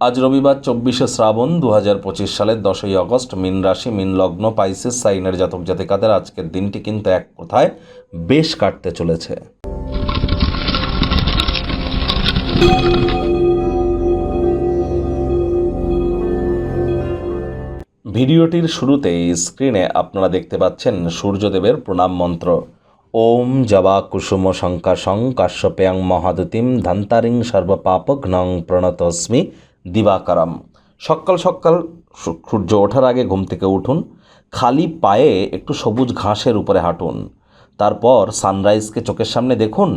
আজ রবিবার চব্বিশে শ্রাবণ দু হাজার পঁচিশ সালের দশই আগস্ট মিন রাশি, মিন লগ্ন, পাইসিস, সাইনের জাতক জাতিকাদের আজকের দিনটি কিন্তু এক কথায় বেশ কাটতে চলেছে। ভিডিওটির শুরুতেই স্ক্রিনে আপনারা দেখতে পাচ্ছেন সূর্যদেবের প্রণাম মন্ত্র। ওম জবা কুসুম শঙ্কাশং কাশ্যপেয়ং মহাদতিম ধন্তারিং সর্বপাপঘ্নং প্রণতস্মি দিবাকরম। সকাল সকাল সূর্য ওঠার আগে ঘুম থেকে উঠুন, খালি পায়ে একটু সবুজ ঘাসের উপরে হাঁটুন। তারপর সানরাইজকে চোখের সামনে দেখুন।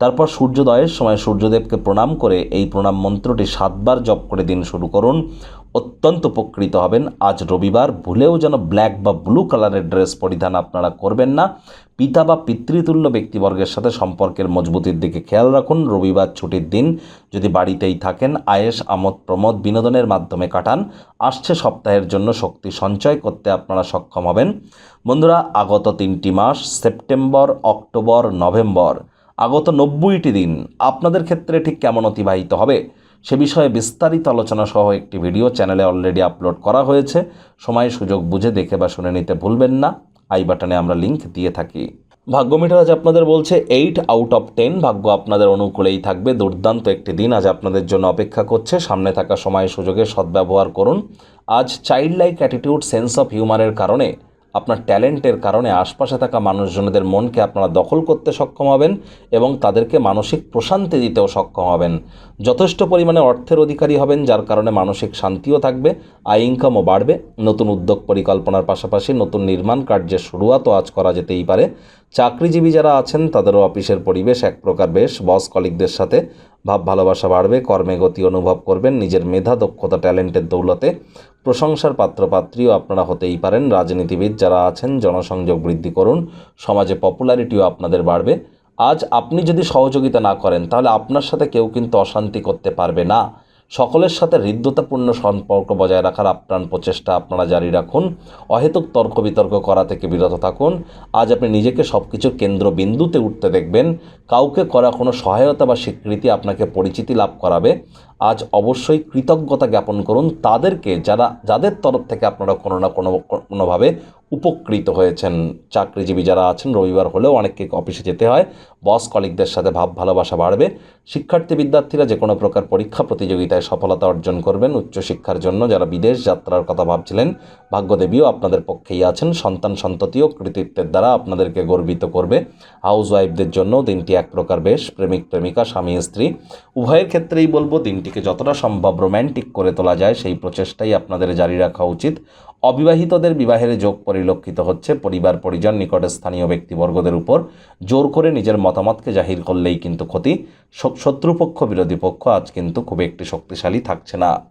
তারপর সূর্যোদয়ের সময় সূর্যদেবকে প্রণাম করে এই প্রণাম মন্ত্রটি সাতবার জপ করে দিন শুরু করুন। অত্যন্ত উপকৃত হবেন। আজ রবিবার, ভুলেও যেন ব্ল্যাক বা ব্লু কালারের ড্রেস পরিধান আপনারা করবেন না। পিতা বা পিতৃতুল্য ব্যক্তিবর্গের সাথে সম্পর্কের মজবুতির দিকে খেয়াল রাখুন। রবিবার ছুটির দিন যদি বাড়িতেই থাকেন আয়েস আমোদ, প্রমোদ বিনোদনের মাধ্যমে কাটান। আসছে সপ্তাহের জন্য শক্তি সঞ্চয় করতে আপনারা সক্ষম হবেন। বন্ধুরা, আগত তিনটি মাস, সেপ্টেম্বর, অক্টোবর, নভেম্বর, আগত নব্বইটি দিন আপনাদের ক্ষেত্রে ঠিক কেমন অতিবাহিত হবে? সে বিষয়ে বিস্তারিত আলোচনা সহ একটি ভিডিও চ্যানেলে অলরেডি আপলোড করা হয়েছে। সময় সুযোগ বুঝে দেখে বা শুনে নিতে ভুলবেন না। আই বাটনে আমরা লিঙ্ক দিয়ে থাকি। ভাগ্য মিটার আজ আপনাদের বলছে এইট আউট অফ টেন ভাগ্য আপনাদের অনুকূলেই থাকবে। দুর্দান্ত একটি দিন আজ আপনাদের জন্য অপেক্ষা করছে। সামনে থাকা সময় সুযোগের সদ্ব্যবহার করুন। আজ child like attitude sense of হিউমারের কারণে আপনার ট্যালেন্টের কারণে আশপাশে থাকা মানুষজনদের মনকে আপনারা দখল করতে সক্ষম হবেন এবং তাদেরকে মানসিক প্রশান্তি দিতেও সক্ষম হবেন। যথেষ্ট পরিমাণে অর্থের অধিকারী হবেন, যার কারণে মানসিক শান্তিও থাকবে, আয় ইনকামও বাড়বে। নতুন উদ্যোগ পরিকল্পনার পাশাপাশি নতুন নির্মাণ কার্যের শুরুয়াতও আজ করা যেতেই পারে। চাকরিজীবী যারা আছেন, তাদেরও অফিসের পরিবেশ এক প্রকার বেশ। বস কলিকদের সাথে ভাব ভালোবাসা বাড়বে, কর্মে গতি অনুভব করবেন, নিজের মেধা, দক্ষতা, ট্যালেন্টের দৌলতে। প্রশংসার পাত্রপাত্রীও আপনারা হতেই পারেন। রাজনীতিবিদ যারা আছেন, জনসংযোগ বৃদ্ধি করুন, সমাজে পপুলারিটিও আপনাদের বাড়বে। আজ আপনি যদি সহযোগিতা না করেন, তাহলে আপনার সাথে কেউ কিন্তু অশান্তি করতে পারবে না। সকলের সাথে হৃদ্যতাপূর্ণ সম্পর্ক বজায় রাখার আপ্রাণ প্রচেষ্টা আপনারা জারি রাখুন। অহেতুক তর্ক বিতর্ক করা থেকে বিরত থাকুন। আজ আপনি নিজেকে সব কিছুর কেন্দ্রবিন্দুতে উঠতে দেখবেন। কাউকে করা কোনো সহায়তা বা স্বীকৃতি আপনাকে পরিচিতি লাভ করাবে। আজ অবশ্যই কৃতজ্ঞতা জ্ঞাপন করুন। তাদেরকে যারা, যাদের তরফ থেকে আপনারা কোনো না কোনো, কোনোভাবে উপকৃত হয়েছেন চাকরিজীবী যারা আছেন। রবিবার হলেও অনেককে অফিসে যেতে হয়। বস কলিকদের সাথে ভাব ভালোবাসা বাড়বে। শিক্ষার্থী বিদ্যার্থীরা যে কোনো প্রকার পরীক্ষা প্রতিযোগিতায় সফলতা অর্জন করবেন। উচ্চশিক্ষার জন্য যারা বিদেশ যাত্রার কথা ভাবছিলেন, ভাগ্যদেবীও আপনাদের পক্ষেই আছেন। সন্তান সন্ততিও কৃতিত্বের দ্বারা আপনাদেরকে গর্বিত করবে। হাউস ওয়াইফদের জন্য দিনটি এক প্রকার বেশ। প্রেমিক, প্রেমিকা, স্বামী, স্ত্রী। উভয়ের ক্ষেত্রেই বলব, দিনটিকে যতটা সম্ভব রোম্যান্টিক করে তোলা যায়, সেই প্রচেষ্টাই আপনাদের জারি রাখা উচিত। অবিবাহিতদের বিবাহের যোগ পরিলক্ষিত হচ্ছে পরিবার পরিজন নিকটে স্থানীয় ব্যক্তিবর্গদের উপর। জোর করে নিজের মতামতকে জাহির করলেই কিন্তু ক্ষতি। শত্রুপক্ষ, বিরোধী পক্ষ আজ কিন্তু খুব একটি শক্তিশালী থাকছে না।